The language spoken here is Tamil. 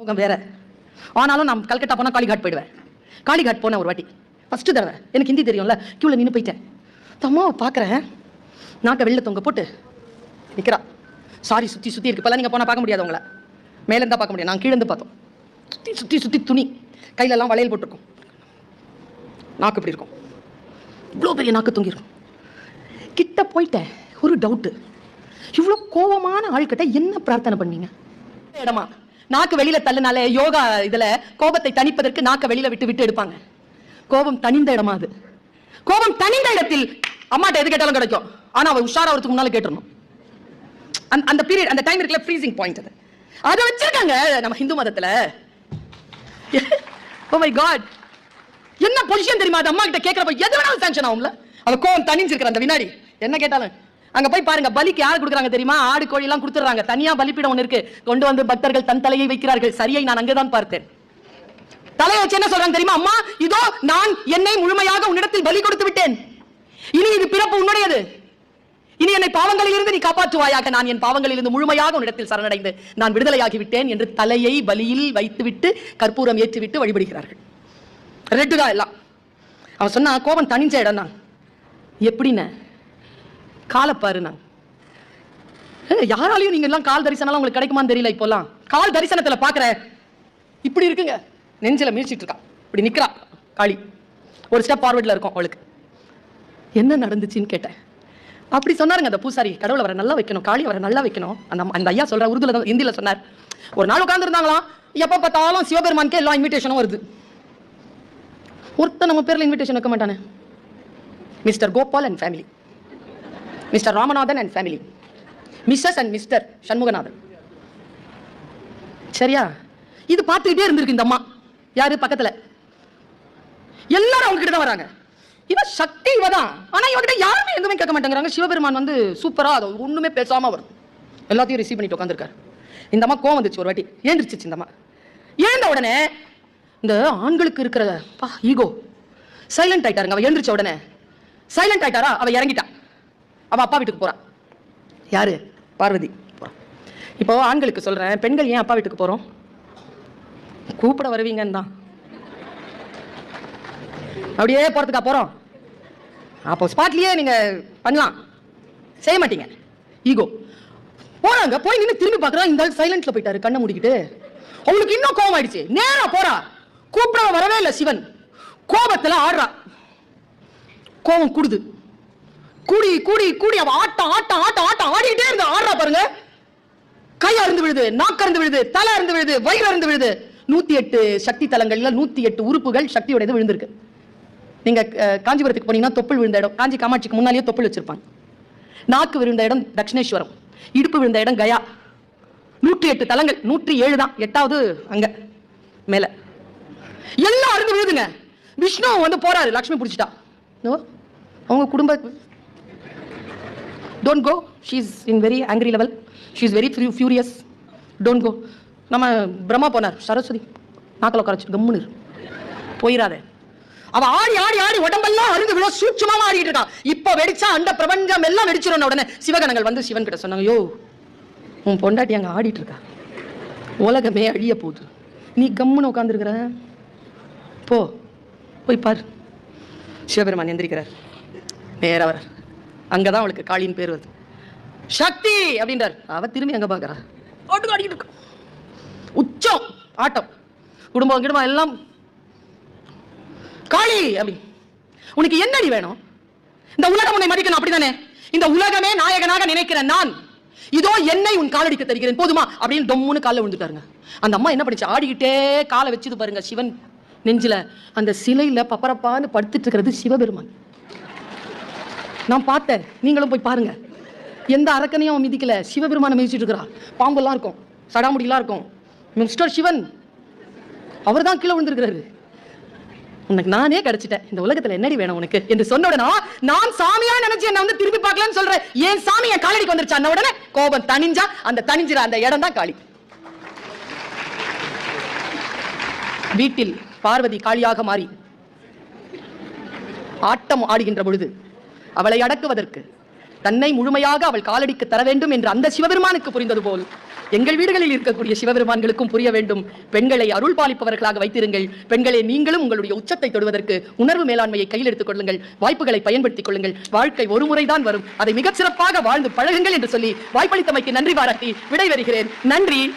முகம் வேற. ஆனாலும் நான் கல்கட்டா போனால் காளிகாட் போயிடுவேன். காளிகாட் போனேன் ஒரு வாட்டி. ஃபஸ்ட்டு தடவை. எனக்கு ஹிந்தி தெரியும்ல. க்யூவில் நின்று போயிட்டேன். தம்மாவை பார்க்குறேன் நாக்கை வெளில தொங்க போட்டு நிற்கிறா சாரி சுற்றி சுற்றி இருக்கு. நீங்கள் போனால் பார்க்க முடியாது உங்களை. மேலேருந்தா பார்க்க முடியாது. நான் கீழேருந்து பார்த்தோம். சுற்றி சுற்றி சுற்றி துணி. கையிலெல்லாம் வளையல் போட்டிருக்கும். நாக்கு இப்படி இருக்கும். இவ்வளோ பெரிய நாக்கு தொங்கியிருக்கும் கிட்ட போயிட்டேன். ஒரு டவுட்டு இவ்வளோ கோவமான ஆள்கிட்ட என்ன பிரார்த்தனை பண்ணீங்க? இடமா? நாக்கு வெளியில தள்ளுனாலே யோகா இதுல கோபத்தை தணிப்பதற்கு நாக்க வெளியில விட்டு விட்டு எடுப்பாங்க. கோபம் தனிந்த இடமா அது? கோபம் தனிந்த இடத்தில் அம்மாட்ட எது கேட்டாலும் கிடைக்கும். ஆனா அவ உஷாராவதுக்கு முன்னால கேட்டுறணும். அந்த அந்த பீரியட் அந்த டைம் இருக்குல்ல ஃப்ரீசிங் பாயிண்ட் அது. அதை வச்சிருக்காங்க நம்ம ஹிந்து மதத்துல. ஓ மை காட் என்ன பொசிஷன் தெரியுமா? அது அம்மா கிட்ட கேட்கிறப்ப எது வேணாலும் சாங்ஷன் ஆகும்ல? அவ கோவம் தனிஞ்சிருக்கிற அந்த வினாடி. என்ன கேட்டாலும் அங்க போய் பாருங்க பலிக்கு யார் கொடுக்குறாங்க தெரியுமா? ஆடு கோழி எல்லாம் கொடுத்துறாங்க தனியா பலிப்பீடம் ஒண்ணு இருக்கு. கொண்டு வந்து பக்தர்கள் தன் தலையை வைக்கிறார்கள். சரியை நான் அங்கதான் பார்த்தேன். தலையை வச்சு என்ன சொல்றாங்க தெரியுமா? அம்மா இதோ நான் என்னை முழுமையாக உன்னிடத்தில் பலி கொடுத்து விட்டேன். இனி இது பிறப்பு உன்னுடையது. இனி என்னை பாவங்களில் இருந்து நீ காப்பாற்றுவாயாக. நான் என் பாவங்களில் இருந்து முழுமையாக உன்னிடத்தில் சரணடைந்து நான் விடுதலையாகி விட்டேன் என்று தலையை பலியில் வைத்துவிட்டு கற்பூரம் ஏற்றிவிட்டு வழிபடுகிறார்கள். ரெட்டுதான் எல்லாம். அவன் சொன்னா கோபம் தனிஞ்ச இடம் தான் எப்படின்னு? காலை பாரு நான். யாராலையும் நீங்க எல்லாம் கால் தரிசனம் உங்களுக்கு கிடைக்குமான்னு தெரியல இப்போல்லாம் கால் தரிசனத்துல பாக்குற இப்படி இருக்குங்க. நெஞ்சில மீழ்ச்சிட்டு இருக்கா. இப்படி நிக்கிறா காளி. ஒரு ஸ்டெப் ஃபார்வர்ட்ல இருக்கும் அவளுக்கு. என்ன நடந்துச்சுன்னு கேட்டேன். அப்படி சொன்னாருங்க அந்த பூசாரி. கடவுளை வர நல்லா வைக்கணும் காளி வர நல்லா வைக்கணும். அந்த அந்த ஐயா சொல்ற உருதுல தான் ஹிந்தில சொன்னார். ஒரு நாள் உட்காந்துருந்தாங்களாம் எப்ப பார்த்தாலும் சிவபெருமானுக்கு எல்லா இன்விடேஷனும் வருது. ஒருத்தன் நம்ம பேர்ல இன்விடேஷன் வைக்க மாட்டானே. Mister Gopal and family mister Ramanathan and family missus and mister Shanmuganathan சரியா? இது பார்த்துக்கிட்டே இருந்திருக்கு இந்த அம்மா. யாரு? பக்கத்துல. எல்லாரும் அவங்க கிட்ட தான் வராங்க. இவன் சக்தி இவ தான். ஆனா இவகிட்ட யாருமே எதுவுமே கேட்க மாட்டேங்கிறாங்க. சிவபெருமான் வந்து சூப்பரா அதை ஒண்ணுமே பேசாம வரும் எல்லாத்தையும் ரிசீவ் பண்ணிட்டு உட்காந்துருக்காரு இந்த அம்மா கோவம் வந்துச்சு ஒரு வாட்டி. ஏந்திரிச்சிச்சு இந்த அம்மா. ஏந்த உடனே இந்த ஆண்களுக்கு இருக்கிற பா ஈகோ சைலண்ட் ஆயிட்டாருங்க. அவள் எழுந்திரிச்ச உடனே. சைலண்ட் ஆயிட்டாரா? அவ இறங்கிட்டா. அவ அப்பா வீட்டுக்கு போறா. யாரு? பார்வதி. இப்போ ஆண்களுக்கு சொல்றேன் பெண்கள் ஏன் அப்பா வீட்டுக்கு போறோம்? கூப்பிட வருவீங்கன்னு தான். அப்படியே போறதுக்கா போறோம்? அப்போ ஸ்பாட்லயே நீங்க பண்ணலாம். செய்ய மாட்டீங்க. ஈகோ போறாங்க போய் நின்று திரும்பி பார்க்கறா இந்த ஆள் சைலண்ட்ல போயிட்டாரு கண்ணை மூடிக்கிட்டு. அவளுக்கு இன்னும் கோவம் ஆயிடுச்சு. நேரா போறா. கூப்பிட வரவே இல்லை சிவன். கோபத்துல ஆடுறா. கோபம் கூடுது. கூடி கூடி கூடி அவ ஆட்டம் ஆட்டம் ஆட்டம் ஆட்டம் ஆடிக்கிட்டே இருந்தா ஆடுறா பாருங்க. கை அருந்து விழுது நாக்கு அருந்து விழுது தலை அருந்து விழுது வயிறு அருந்து விழுது. நூத்தி எட்டு சக்தி தலங்கள்ல நூத்தி எட்டு உறுப்புகள் சக்தியோட விழுந்திருக்கு. நீங்க காஞ்சிபுரத்துக்கு போனீங்கன்னா தொப்புள் விழுந்த இடம் காஞ்சி காமாட்சிக்கு முன்னாலேயே தொப்புள் வச்சிருப்பாங்க. நாக்கு விழுந்த இடம் தட்சிணேஸ்வரம் இடுப்பு விழுந்த இடம் கயா. நூற்றி எட்டு தலங்கள் நூற்றி ஏழு தான் எட்டாவது அங்க மேல. எல்லாம் அருந்து விழுதுங்க. விஷ்ணு வந்து போறாரு லக்ஷ்மி பிடிச்சிட்டா. அவங்க குடும்ப don't go she is in very angry level she is very furious don't go நம்ம பிரம்மா போனார். சரஸ்வதி நாக்கில் உட்காரச்சு கம்முன்னு இரு. போயிடாத அவ ஆடி ஆடி ஆடி உடம்பெல்லாம் அருந்து விழ சூட்சமா ஆடிட்டு இருக்கான் இப்ப வெடிச்சா அந்த பிரபஞ்சம் எல்லாம் வெடிச்சிடும் உடனே. சிவகணங்கள் வந்து சிவன் கிட்ட சொன்னாங்க யோ உன் பொண்டாட்டி அங்க ஆடிட்டு இருக்கா. உலகமே அழிய போகுது. நீ கம்முன்னு உட்காந்துருக்கிற போ. போய் பாரு. சிவபெருமான் எந்திரிக்கிறார். நேரா வரார் அங்கதான் அவளுக்கு காளியின் பேர் வருது. சக்தி! அப்படின்றார். அவ திரும்பி அங்க பாக்குறா. ஆட்டு ஆடிக்கிட்டு உச்சம்! ஆட்டம். குடும்பம் கிடும்பம் எல்லாம் காளி! அப்படி. உனக்கு என்னடி வேணும்? இந்த உலகம் உன்னை மதிக்கணும் அப்படிதானே இந்த உலகமே நாயகனாக நினைக்கிற நான் இதோ என்னை உன் காலடிக்க தருகிறேன் போதுமா? அப்படின்னு டொம்முன்னு காலில் விழுந்துட்டாருங்க. அந்த அம்மா என்ன பண்ணிச்சு? ஆடிக்கிட்டே காலை வச்சுது பாருங்க சிவன் நெஞ்சில. அந்த சிலையில பப்பரப்பான்னு படுத்துட்டு இருக்கிறது சிவபெருமான். நான் பார்த்தேன். நீங்களும் போய் பாருங்க. எந்த அரக்கனையும் அவன் மிதிக்கல. சிவபெருமானை மிதிச்சிட்டு இருக்கிறா. பாம்பெல்லாம் இருக்கும். சடாமுடியெல்லாம் இருக்கும். மிஸ்டர் சிவன் அவர் தான் கீழே விழுந்திருக்கிறாரு. உனக்கு நானே கிடைச்சிட்டேன். இந்த உலகத்துல என்னடி வேணும் உனக்கு? என்று சொன்ன உடனே நான் சாமியா நினைச்சு என்ன வந்து திருப்பி பார்க்கலன்னு சொல்றேன். ஏன் சாமி என் காலடிக்கு வந்துருச்சு? அந்த உடனே கோபம் தனிஞ்சா அந்த தனிஞ்சிற அந்த இடம் தான் காளி. வீட்டில் பார்வதி காளியாக மாறி ஆட்டம் ஆடுகின்ற பொழுது அவளை அடக்குவதற்கு. தன்னை முழுமையாக அவள் காலடிக்கு தர வேண்டும் என்று அந்த சிவபெருமானுக்கு புரிந்தது போல். எங்கள் வீடுகளில் இருக்கக்கூடிய சிவபெருமான்களுக்கும் புரிய வேண்டும். பெண்களை அருள் பாலிப்பவர்களாக வைத்திருங்கள். பெண்களை நீங்களும் உங்களுடைய உச்சத்தை தொடுவதற்கு உணர்வு மேலாண்மையை கையில் எடுத்துக் கொள்ளுங்கள். வாய்ப்புகளை பயன்படுத்திக் கொள்ளுங்கள். வாழ்க்கை ஒரு முறைதான் வரும். அதை மிகச் சிறப்பாக வாழ்ந்து பழகுங்கள் என்று சொல்லி வாய்ப்பளித்தமைக்கு நன்றி பாராட்டி விடைபெறுகிறேன். நன்றி.